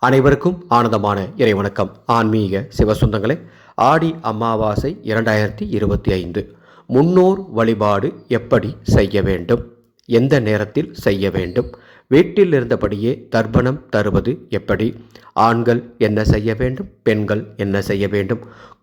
அனைவருக்கும் ஆனந்தமான இறைவணக்கம். ஆன்மீக சிவசுந்தங்களே ஆடி அமாவாசை இரண்டாயிரத்தி இருபத்தி ஐந்து. முன்னோர் வழிபாடு எப்படி செய்ய வேண்டும்? எந்த நேரத்தில் செய்ய வேண்டும்? வீட்டில் இருந்தபடியே தர்ப்பணம் தருவது எப்படி? ஆண்கள் என்ன செய்ய வேண்டும்? பெண்கள் என்ன செய்ய வேண்டும்?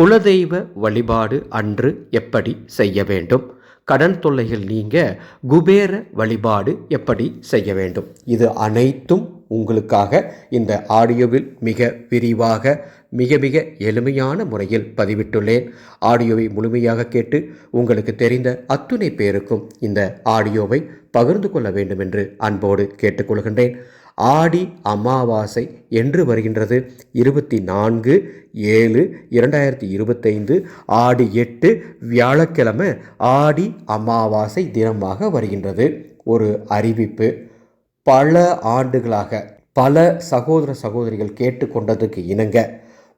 குலதெய்வ வழிபாடு அன்று எப்படி செய்ய வேண்டும்? கடன் தொல்லைகள் நீங்க குபேர வழிபாடு எப்படி செய்ய வேண்டும்? இது அனைத்தும் உங்களுக்காக இந்த ஆடியோவில் மிக விரிவாக மிக மிக எளிமையான முறையில் பதிவிட்டுள்ளேன். ஆடியோவை முழுமையாக கேட்டு உங்களுக்கு தெரிந்த அத்துணை பேருக்கும் இந்த ஆடியோவை பகிர்ந்து கொள்ள வேண்டும் என்று அன்போடு கேட்டுக்கொள்கின்றேன். ஆடி அமாவாசை என்று வருகின்றது. இருபத்தி நான்கு ஏழு இரண்டாயிரத்தி இருபத்தைந்து ஆடி எட்டு வியாழக்கிழமை ஆடி அமாவாசை தினமாக வருகின்றது. ஒரு அறிவிப்பு. பல ஆண்டுகளாக பல சகோதர சகோதரிகள் கேட்டுக்கொண்டதுக்கு இணங்க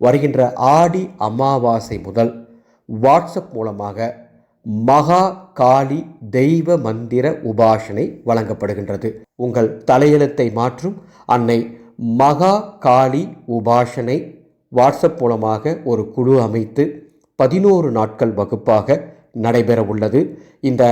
வருகின்ற ஆடி அமாவாசை முதல் வாட்ஸ்அப் மூலமாக மகா காளி தெய்வ மந்திர உபாசனை வழங்கப்படுகின்றது. உங்கள் தலையெழுத்தை மாற்றும் அன்னை மகா காளி உபாசனை வாட்ஸ்அப் மூலமாக ஒரு குழு அமைத்து பதினோரு நாட்கள் வகுப்பாக நடைபெற உள்ளது இந்த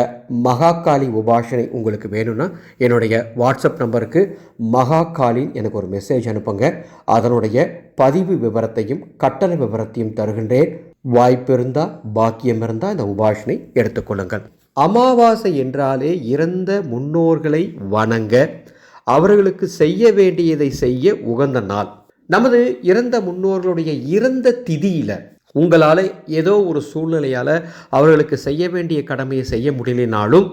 மகாகாளி உபாசனை உங்களுக்கு வேணும்னா என்னுடைய வாட்ஸ்அப் நம்பருக்கு மகாகாலின் எனக்கு ஒரு மெசேஜ் அனுப்புங்க. அதனுடைய பதிவு விவரத்தையும் கட்டண விவரத்தையும் தருகின்றேன். வாய்ப்பு இருந்தால் பாக்கியம் இருந்தால் இந்த உபாசனை எடுத்துக்கொள்ளுங்கள் அமாவாசை என்றாலே இறந்த முன்னோர்களை வணங்க அவர்களுக்கு செய்ய வேண்டியதை செய்ய உகந்த நாள். நமது இறந்த முன்னோர்களுடைய இறந்த திதியில் உங்களால் ஏதோ ஒரு சூழ்நிலையால் அவர்களுக்கு செய்ய வேண்டிய கடமையை செய்ய முடியலனாலும்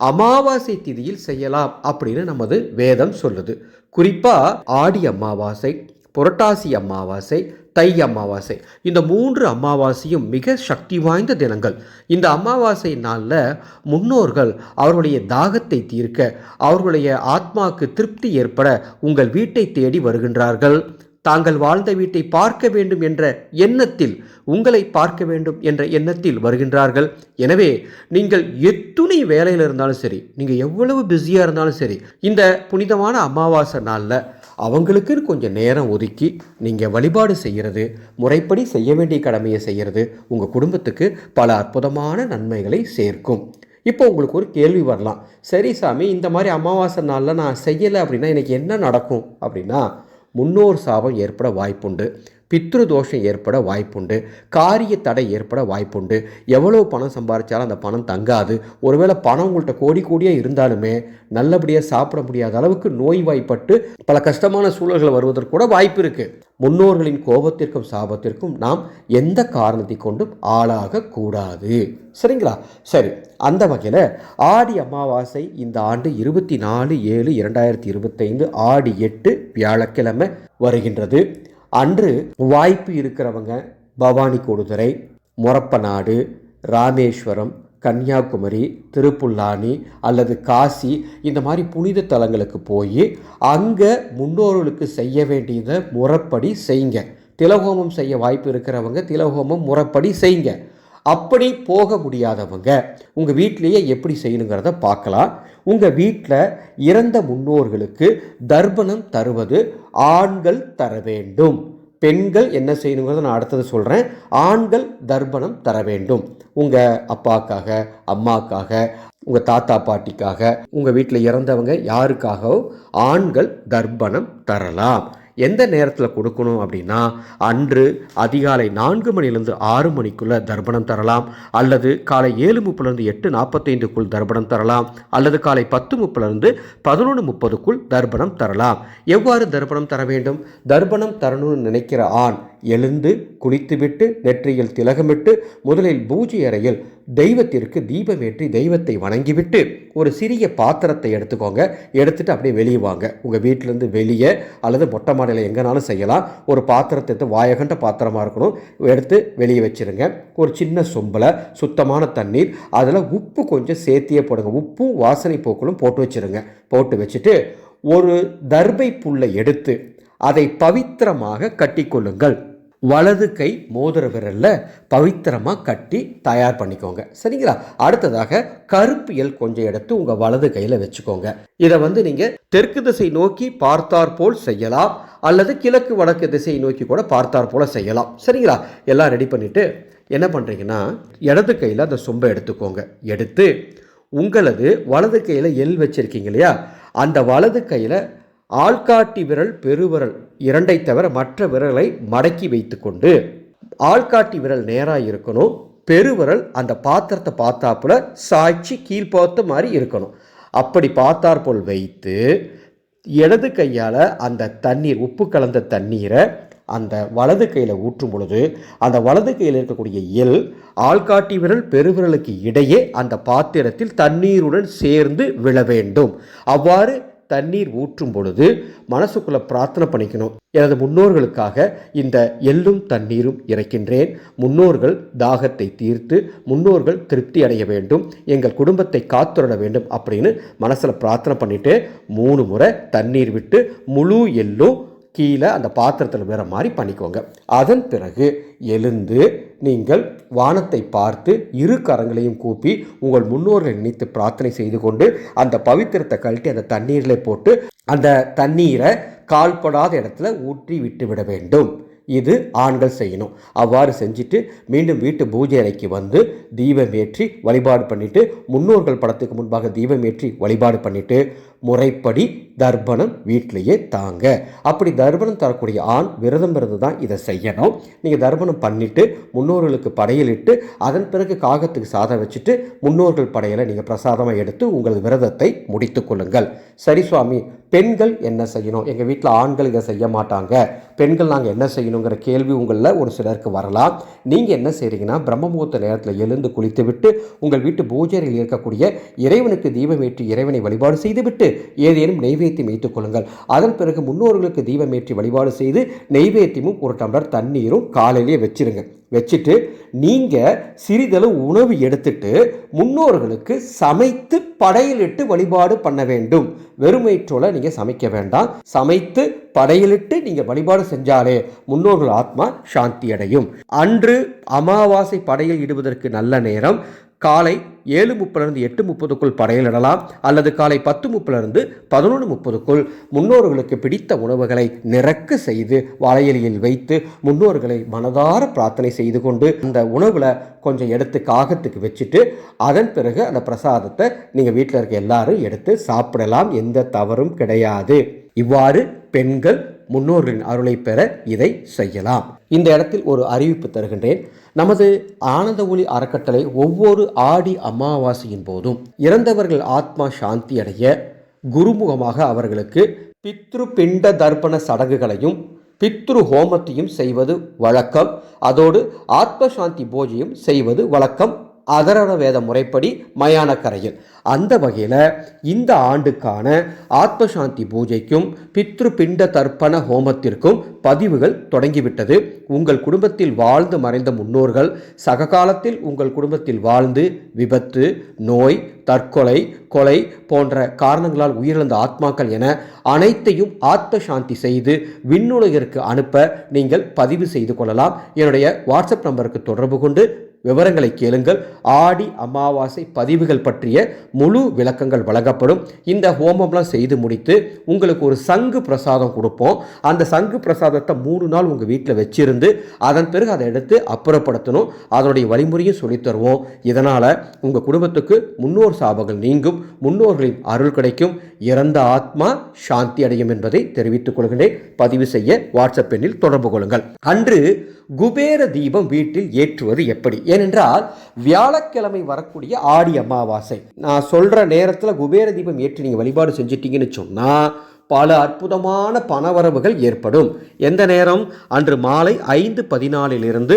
அமாவாசை திதியில் செய்யலாம் அப்படின்னு நமது வேதம் சொல்லுது. குறிப்பாக ஆடி அமாவாசை புரட்டாசி அமாவாசை தை அமாவாசை இந்த மூன்று அமாவாசையும் மிக சக்தி வாய்ந்த தினங்கள். இந்த அமாவாசை நாளில் முன்னோர்கள் அவர்களுடைய தாகத்தை தீர்க்க அவர்களுடைய ஆத்மாவுக்கு திருப்தி ஏற்பட உங்கள் வீட்டை தேடி வருகின்றார்கள். தாங்கள் வாழ்ந்த வீட்டை பார்க்க வேண்டும் என்ற எண்ணத்தில் உங்களை பார்க்க வேண்டும் என்ற எண்ணத்தில் வருகின்றார்கள். எனவே நீங்கள் எத்துணை வேலையில் இருந்தாலும் சரி நீங்கள் எவ்வளவு பிஸியாக இருந்தாலும் சரி இந்த புனிதமான அமாவாசை நாளில் அவங்களுக்குன்னு கொஞ்சம் நேரம் ஒதுக்கி நீங்கள் வழிபாடு செய்கிறது முறைப்படி செய்ய வேண்டிய கடமையை செய்கிறது உங்கள் குடும்பத்துக்கு பல அற்புதமான நன்மைகளை சேர்க்கும். இப்போ உங்களுக்கு ஒரு கேள்வி வரலாம். சரி சாமி இந்த மாதிரி அமாவாசை நாளில் நான் செய்யலை அப்படின்னா எனக்கு என்ன நடக்கும் அப்படின்னா முன்னோர் சாபம் ஏற்பட வாய்ப்புண்டு. பித்ரு தோஷம் ஏற்பட வாய்ப்புண்டு. காரிய தடை ஏற்பட வாய்ப்புண்டு. எவ்வளோ பணம் சம்பாதிச்சாலும் அந்த பணம் தங்காது. ஒருவேளை பணம் உங்கள்கிட்ட கோடி கோடியாக இருந்தாலுமே நல்லபடியாக சாப்பிட முடியாத அளவுக்கு நோய்வாய்ப்பட்டு பல கஷ்டமான சூழல்கள் வருவதற்கு கூட வாய்ப்பு இருக்குது முன்னோர்களின் கோபத்திற்கும் சாபத்திற்கும் நாம் எந்த காரணத்தை கொண்டும் ஆளாகக்கூடாது சரிங்களா? சரி அந்த வகையில் ஆடி அமாவாசை இந்த ஆண்டு இருபத்தி நாலு ஏழு இரண்டாயிரத்தி இருபத்தைந்து ஆடி எட்டு வியாழக்கிழமை வருகின்றது. அன்று வாய்ப்பு இருக்கிறவங்க பவானி கொடுதுறை முரப்பநாடு ராமேஸ்வரம் கன்னியாகுமரி திருப்புல்லானி அல்லது காசி இந்த மாதிரி புனித தலங்களுக்கு போய் அங்கே முன்னோர்களுக்கு செய்ய வேண்டியதை முறைப்படி செய்யுங்க திலகோமம் செய்ய வாய்ப்பு இருக்கிறவங்க திலகோமம் முறைப்படி செய்யுங்க அப்படி போக முடியாதவங்க உங்கள் வீட்டிலேயே எப்படி செய்யணுங்கிறத பார்க்கலாம். உங்கள் வீட்டில் இறந்த முன்னோர்களுக்கு தர்ப்பணம் தருவது ஆண்கள் தர வேண்டும். பெண்கள் என்ன செய்யணுங்கிறத நான் அடுத்தது சொல்கிறேன் ஆண்கள் தர்ப்பணம் தர வேண்டும். உங்கள் அப்பாக்காக அம்மாக்காக உங்கள் தாத்தா பாட்டிக்காக உங்கள் வீட்டில் இறந்தவங்க யாருக்காகவும் ஆண்கள் தர்ப்பணம் தரலாம். எந்த நேரத்தில் கொடுக்கணும் அப்படின்னா அன்று அதிகாலை நான்கு மணிலேருந்து ஆறு மணிக்குள்ளே தர்ப்பணம் தரலாம். அல்லது காலை ஏழு முப்பதுலேருந்து எட்டு நாற்பத்தைந்துக்குள் தர்ப்பணம் தரலாம். அல்லது காலை பத்து முப்பதுலேருந்து பதினொன்று முப்பதுக்குள் தர்ப்பணம் தரலாம். எவ்வாறு தர்ப்பணம் தர வேண்டும்? தர்ப்பணம் தரணும்னு நினைக்கிற ஆண் எழுந்து குளித்துவிட்டு நெற்றியில் திலகமிட்டு முதலில் பூஜை அறையில் தெய்வத்திற்கு தீபமேற்றி தெய்வத்தை வணங்கிவிட்டு ஒரு சிறிய பாத்திரத்தை எடுத்துக்கோங்க. எடுத்துட்டு அப்படியே வெளியே வாங்க. உங்கள் வீட்டிலேருந்து வெளியே அல்லது மொட்டை மாடையில் எங்கேனாலும் செய்யலாம். ஒரு பாத்திரத்தை எடுத்து வாயகண்ட பாத்திரமாக இருக்கணும். எடுத்து வெளியே வச்சுருங்க. ஒரு சின்ன சொம்பில் சுத்தமான தண்ணீர் அதில் உப்பு கொஞ்சம் சேர்த்தியே போடுங்க. உப்பும் வாசனை போக்களும் போட்டு வச்சுருங்க. போட்டு வச்சுட்டு ஒரு தர்பை புல்லை எடுத்து அதை பவித்திரமாக கட்டிக்கொள்ளுங்கள் வலது கை மோதிர விரலில் பவித்திரமாக கட்டி தயார் பண்ணிக்கோங்க. சரிங்களா? அடுத்ததாக கருப்பு எல் கொஞ்சம் எடுத்து உங்கள் வலது கையில் வச்சுக்கோங்க. இதை வந்து நீங்கள் தெற்கு திசை நோக்கி பார்த்தார் போல் செய்யலாம் அல்லது கிழக்கு வடக்கு திசை நோக்கி கூட பார்த்தார் போல் செய்யலாம். சரிங்களா? எல்லாம் ரெடி பண்ணிவிட்டு என்ன பண்ணுறீங்கன்னா இடது கையில் அந்த சொம்பை எடுத்துக்கோங்க. எடுத்து உங்களது வலது கையில் எல் வச்சுருக்கீங்க இல்லையா? அந்த வலது கையில் ஆள்காட்டி விரல் பெருவிரல் இரண்டை தவிர மற்ற விரலை மடக்கி வைத்துக்கொண்டு ஆள்காட்டி விரல் நேராக இருக்கணும். பெருவிரல் அந்த பாத்திரத்தை பார்த்தாப்புல சாய்ச்சி கீழ்பார்த்த மாதிரி இருக்கணும். அப்படி பார்த்தாற்போல் வைத்து இடது கையால் அந்த தண்ணீர் உப்பு கலந்த தண்ணீரை அந்த வலது கையில் ஊற்றும் பொழுது அந்த வலது கையில் இருக்கக்கூடிய எல் ஆள்காட்டி விரல் பெருவிரலுக்கு இடையே அந்த பாத்திரத்தில் தண்ணீருடன் சேர்ந்து விழ வேண்டும். அவ்வாறு தண்ணீர் ஊற்றும் பொழுது மனசுக்குள்ள பிரார்த்தனை பண்ணிக்கணும். எனது முன்னோர்களுக்காக இந்த எள்ளும் தண்ணீரும் இறைக்கின்றேன். முன்னோர்கள் தாகத்தை தீர்த்து முன்னோர்கள் திருப்தி அடைய வேண்டும். எங்கள் குடும்பத்தை காத்துரட வேண்டும் அப்படின்னு மனசில் பிரார்த்தனை பண்ணிட்டு மூணு முறை தண்ணீர் விட்டு முழு எள்ளும் கீழே அந்த பாத்திரத்தில் வேற மாதிரி பண்ணிக்கோங்க. அதன் பிறகு எழுந்து நீங்கள் வானத்தை பார்த்து இரு கரங்களையும் கூப்பி உங்கள் முன்னோர்களை நினைத்து பிரார்த்தனை செய்து கொண்டு அந்த பவித்திரத்தை கழட்டி அந்த தண்ணீரில் போட்டு அந்த தண்ணீரை கால்படாத இடத்துல ஊற்றி விட்டு விட வேண்டும். இது ஆண்கள் செய்யணும். அவ்வாறு செஞ்சுட்டு மீண்டும் வீட்டு பூஜை அறைக்கு வந்து தீபம் ஏற்றி வழிபாடு பண்ணிவிட்டு முன்னோர்கள் படத்துக்கு முன்பாக தீபம் ஏற்றி வழிபாடு பண்ணிவிட்டு முறைப்படி தர்ப்பணம் வீட்டிலேயே தாங்க. அப்படி தர்ப்பணம் தரக்கூடிய ஆண் விரதம் இருந்து தான் இதை செய்யணும். நீங்கள் தர்ப்பணம் பண்ணிவிட்டு முன்னோர்களுக்கு படையலிட்டு அதன் பிறகு காகத்துக்கு சாதம் வச்சுட்டு முன்னோர்கள் படையலை நீங்கள் பிரசாதமாக எடுத்து உங்கள் விரதத்தை முடித்து கொள்ளுங்கள். சரி சுவாமி பெண்கள் என்ன செய்யணும்? எங்கள் வீட்டில் ஆண்கள் இதை செய்ய மாட்டாங்க. பெண்கள் நாங்கள் என்ன செய்யணுங்கிற கேள்வி உங்களில் ஒரு சிலருக்கு வரலாம். நீங்கள் என்ன செய்கிறீங்கன்னா பிரம்ம முகூர்த்த நேரத்தில் எழுந்து குளித்து விட்டு உங்கள் வீட்டு பூஜையில் இருக்கக்கூடிய இறைவனுக்கு தீபமேற்றி இறைவனை வழிபாடு செய்துவிட்டு ஏதேனும் நெய்வேத்தியம் வைத்துக் கொள்ளுங்கள். அதன் பிறகு முன்னோர்களுக்கு தீபமேற்றி வழிபாடு செய்து நெய்வேத்தியமும் ஒரு டம்ளர் தண்ணீரும் காலையிலேயே வச்சிருங்க. வச்சுட்டு நீங்கள் சிறிதளவு உணவு எடுத்துட்டு முன்னோர்களுக்கு சமைத்து படையலிட்டு வழிபாடு பண்ண வேண்டும். வெறுமைற்றோல நீங்கள் சமைக்க வேண்டாம். சமைத்து படையலிட்டு நீங்கள் வழிபாடு செஞ்சாலே முன்னோர்கள் ஆத்மா சாந்தி அடையும். அன்று அமாவாசை படையில் இடுவதற்கு நல்ல நேரம். காலை ஏழு முப்பதுலேருந்து எட்டு முப்பதுக்குள் படையலிடலாம் அல்லது காலை பத்து முப்பதுலேருந்து பதினொன்று முப்பதுக்குள் முன்னோர்களுக்கு பிடித்த உணவுகளை நிறக்க செய்து வாழையலியில் வைத்து முன்னோர்களை மனதார பிரார்த்தனை செய்து கொண்டு அந்த உணவில் கொஞ்சம் எடுத்து காகத்துக்கு வச்சுட்டு அதன் பிறகு அந்த பிரசாதத்தை நீங்கள் வீட்டில் இருக்க எல்லாரும் எடுத்து சாப்பிடலாம். எந்த தவறும் கிடையாது. இவ்வாறு பெண்கள் முன்னோர்களின் அருளை பெற இதை செய்யலாம். இந்த இடத்தில் ஒரு அறிவிப்பு தருகின்றேன். நமது ஆனந்த ஒளி அறக்கட்டளை ஒவ்வொரு ஆடி அமாவாசையின் போதும் இறந்தவர்கள் ஆத்மா சாந்தி அடைய குருமுகமாக அவர்களுக்கு பித்ரு பிண்ட தர்ப்பண சடங்குகளையும் பித்ரு ஹோமத்தையும் செய்வது வழக்கம். அதோடு ஆத்ம சாந்தி பூஜையும் செய்வது வழக்கம். அதரண வேத முறைப்படி மயானக்கரையில். அந்த வகையில் இந்த ஆண்டுக்கான ஆத்மசாந்தி பூஜைக்கும் பித்ரு பிண்ட தர்ப்பண ஹோமத்திற்கும் பதிவுகள் தொடங்கிவிட்டது. உங்கள் குடும்பத்தில் வாழ்ந்து மறைந்த முன்னோர்கள் சககாலத்தில் உங்கள் குடும்பத்தில் வாழ்ந்து விபத்து நோய் தற்கொலை கொலை போன்ற காரணங்களால் உயிரிழந்த ஆத்மாக்கள் என அனைத்தையும் ஆத்ம சாந்தி செய்து விண்ணுலகிற்கு அனுப்ப நீங்கள் பதிவு செய்து கொள்ளலாம். என்னுடைய வாட்ஸ்அப் நம்பருக்கு தொடர்பு கொண்டு விவரங்களை கேளுங்கள். ஆடி அமாவாசை பதிவுகள் பற்றிய முழு விளக்கங்கள் வழங்கப்படும். இந்த ஹோமம்லாம் செய்து முடித்து உங்களுக்கு ஒரு சங்கு பிரசாதம் கொடுப்போம். அந்த சங்கு பிரசாதத்தை மூணு நாள் உங்கள் வீட்டில் வச்சிருந்து அதன் பிறகு அதை எடுத்து அப்புறப்படுத்தணும். அதனுடைய வழிமுறையும் சொல்லித் தருவோம். இதனால் உங்கள் குடும்பத்துக்கு முன்னோர் சாபங்கள் நீங்கும். முன்னோர்களின் அருள் கிடைக்கும். இறந்த ஆத்மா சாந்தி அடையும் என்பதை தெரிவித்துக் கொள்கிறேன். பதிவு செய்ய வாட்ஸ்அப் எண்ணில் தொடர்பு கொள்ளுங்கள். அன்று குபேர தீபம் வீட்டில் ஏற்றுவது எப்படி? ஏனென்றால் வியாழக்கிழமை வரக்கூடிய ஆடி அமாவாசை. நான் சொல்கிற நேரத்தில் குபேர தீபம் ஏற்றி நீங்கள் வழிபாடு செஞ்சிட்டிங்கன்னு சொன்னால் பல அற்புதமான பணவரவுகள் ஏற்படும். எந்த நேரம்? அன்று மாலை ஐந்து பதினாலிலிருந்து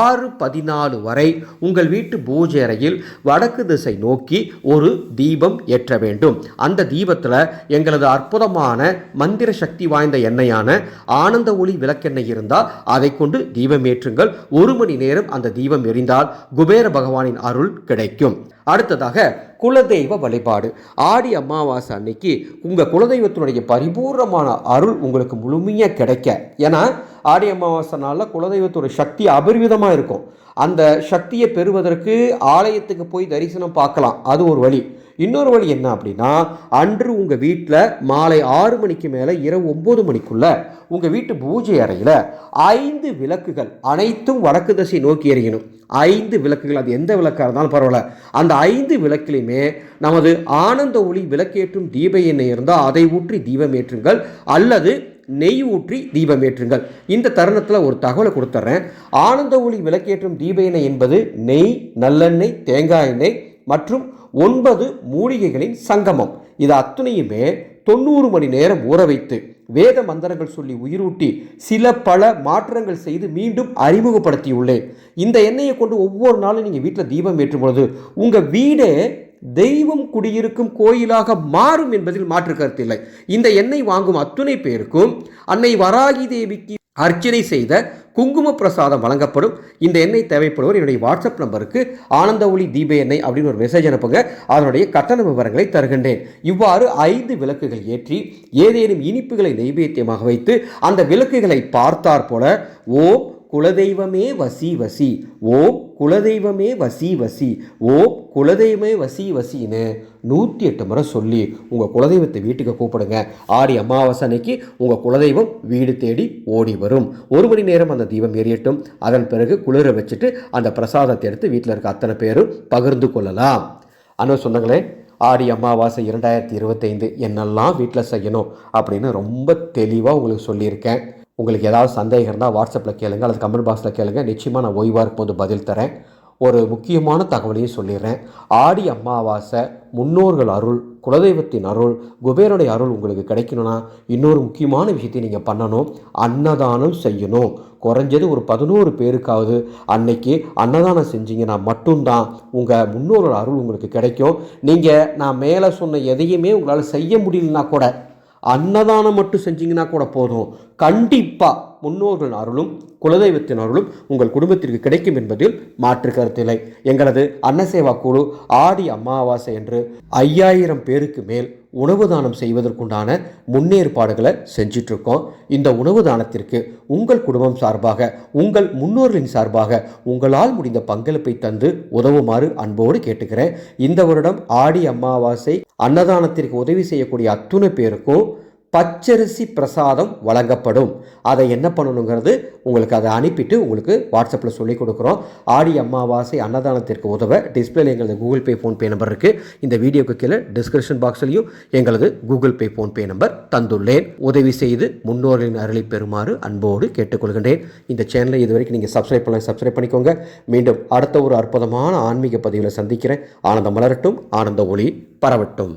ஆறு பதினாலு வரை உங்கள் வீட்டு பூஜை அறையில் வடக்கு திசை நோக்கி ஒரு தீபம் ஏற்ற வேண்டும். அந்த தீபத்தில் எங்களது அற்புதமான மந்திர சக்தி வாய்ந்த எண்ணெயான ஆனந்த ஒளி விளக்கெண்ணெய் இருந்தால் அதை கொண்டு தீபம் ஏற்றுங்கள். ஒரு மணி நேரம் அந்த தீபம் எரிந்தால் குபேர பகவானின் அருள் கிடைக்கும். அடுத்ததாக குலதெய்வ வழிபாடு. ஆடி அமாவாசை அன்னைக்கு உங்கள் குலதெய்வத்தினுடைய பரிபூர்ணமான அருள் உங்களுக்கு முழுமையாக கிடைக்க. ஏன்னா ஆடி அமாவாசை நாளில் குலதெய்வத்துடைய சக்தி அபரிவிதமாக இருக்கும். அந்த சக்தியை பெறுவதற்கு ஆலயத்துக்கு போய் தரிசனம் பார்க்கலாம். அது ஒரு வழி. இன்னொரு வழி என்ன அப்படின்னா அன்று உங்கள் வீட்டில் மாலை ஆறு மணிக்கு மேலே இரவு ஒம்பது மணிக்குள்ள உங்கள் வீட்டு பூஜை அறையில் ஐந்து விளக்குகள் அனைத்தும் வடக்கு திசை நோக்கி எறியணும். ஐந்து விளக்குகள் அது எந்த விளக்காக இருந்தாலும் பரவாயில்ல. அந்த ஐந்து விளக்கிலையுமே நமது ஆனந்த ஒளி விளக்கேற்றும் தீப எண்ணெய் இருந்தால் அதை ஊற்றி தீபம் ஏற்றுங்கள் அல்லது நெய் ஊற்றி தீபம் ஏற்றுங்கள். இந்த தருணத்தில் ஒரு தகவலை கொடுத்துட்றேன் ஆனந்த ஒளி விளக்கேற்றும் தீப எண்ணெய் என்பது நெய் நல்லெண்ணெய் தேங்காய் எண்ணெய் மற்றும் ஒன்பது மூலிகைகளின் சங்கமம். இது அத்துணையுமே தொண்ணூறு மணி நேரம் ஊற வைத்து வேத மந்திரங்கள் சொல்லி உயிரூட்டி சில பல மாற்றங்கள் செய்து மீண்டும் அறிமுகப்படுத்தியுள்ளேன். இந்த எண்ணெயை கொண்டு ஒவ்வொரு நாளும் நீங்கள் வீட்டில் தீபம் ஏற்றும் பொழுது உங்கள் வீடே தெய்வம் குடியிருக்கும் கோயிலாக மாறும் என்பதில் மாற்று கருத்தில்லை இந்த எண்ணெய் வாங்கும் அத்துணை பேருக்கும் அன்னை வராகி தேவிக்கு அர்ச்சனை செய்த குங்கும பிரசாதம் வழங்கப்படும். இந்த எண்ணெய் தேவைப்படுவோர் என்னுடைய வாட்ஸ்அப் நம்பருக்கு ஆனந்த ஒளி தீப எண்ணெய் அப்படின்னு ஒரு மெசேஜ் அனுப்புங்க. அதனுடைய கட்டண விவரங்களை தருகின்றேன். இவ்வாறு ஐந்து விளக்குகள் ஏற்றி ஏதேனும் இனிப்புகளை நைவேத்தியமாக வைத்து அந்த விளக்குகளை பார்த்தாற்போல ஓம் குலதெய்வமே வசி வசி ஓம் குலதெய்வமே வசி வசி. ஓம் குலதெய்வமே வசி வசின்னு நூற்றி எட்டு முறை சொல்லி உங்கள் குலதெய்வத்தை வீட்டுக்கு கூப்பிடுங்க. ஆடி அமாவாசை அன்னைக்கு உங்கள் குலதெய்வம் வீடு தேடி ஓடி வரும். ஒரு மணி நேரம் அந்த தீபம் எரியட்டும் அதன் பிறகு குளிர வச்சுட்டு அந்த பிரசாதத்தை எடுத்து வீட்டில் இருக்க அத்தனை பேரும் பகிர்ந்து கொள்ளலாம். அண்ணன் சொன்னங்களே ஆடி அமாவாசை இரண்டாயிரத்தி இருபத்தைந்து என்னெல்லாம் வீட்டில் செய்யணும் அப்படின்னு ரொம்ப தெளிவாக உங்களுக்கு சொல்லியிருக்கேன். உங்களுக்கு ஏதாவது சந்தேகம் இருந்தால் வாட்ஸ்அப்பில் கேளுங்க அல்லது கமெண்ட் பாக்ஸில் கேளுங்க. நிச்சயமாக நான் ஓய்வாக இருக்கும்போது பதில் தரேன். ஒரு முக்கியமான தகவலையும் சொல்லிடுறேன். ஆடி அமாவாசை முன்னோர்கள் அருள் குலதெய்வத்தின் அருள் குபேரனுடைய அருள் உங்களுக்கு கிடைக்கணும்னா இன்னொரு முக்கியமான விஷயத்தை நீங்கள் பண்ணணும். அன்னதானம் செய்யணும். குறைஞ்சது ஒரு பதினோரு பேருக்காவது அன்னைக்கு அன்னதானம் செஞ்சீங்கன்னா மட்டும்தான் உங்கள் முன்னோர்கள் அருள் உங்களுக்கு கிடைக்கும். நீங்கள் நான் மேலே சொன்ன எதையுமே உங்களால் செய்ய முடியலனா கூட அன்னதானம் மட்டும் செஞ்சீங்கன்னா கூட போதும். கண்டிப்பாக முன்னோர்கள் அருளும் குலதெய்வத்தின் அருளும் உங்கள் குடும்பத்திற்கு கிடைக்கும் என்பதில் மாற்று கருத்தில்லை எங்களது அன்னசேவா குழு ஆடி அமாவாசை என்று ஐயாயிரம் பேருக்கு மேல் உணவு தானம் செய்வதற்குண்டான முன்னேற்பாடுகளை செஞ்சிட்ருக்கோம் இந்த உணவு தானத்திற்கு உங்கள் குடும்பம் சார்பாக உங்கள் முன்னோர்களின் சார்பாக உங்களால் முடிந்த பங்களிப்பை தந்து உதவுமாறு அன்போடு கேட்டுக்கிறேன். இந்த வருடம் ஆடி அமாவாசை அன்னதானத்திற்கு உதவி செய்யக்கூடிய அத்துணை பேருக்கும் பச்சரிசி பிரசாதம் வழங்கப்படும். அதை என்ன பண்ணணுங்கிறது உங்களுக்கு அதை அனுப்பிட்டு உங்களுக்கு வாட்ஸ்அப்பில் சொல்லிக் கொடுக்குறோம். ஆடி அமாவாசை அன்னதானத்திற்கு உதவ டிஸ்பிளேல எங்களது கூகுள் பே ஃபோன்பே நம்பர் இருக்குது இந்த வீடியோக்கு கீழே டிஸ்கிரிப்ஷன் பாக்ஸ்லையும் எங்களது கூகுள் பே ஃபோன்பே நம்பர் தந்துள்ளேன். உதவி செய்து முன்னோர்களின் அருளை பெறுமாறு அன்போடு கேட்டுக்கொள்கின்றேன். இந்த சேனலை இது வரைக்கும் நீங்கள் சப்ஸ்கிரைப் பண்ணலாம் சப்ஸ்கிரைப் பண்ணிக்கோங்க. மீண்டும் அடுத்த ஒரு அற்புதமான ஆன்மீக பதிவில் சந்திக்கிறேன். ஆனந்தம் மலரட்டும் ஆனந்த ஒளி பரவட்டும்.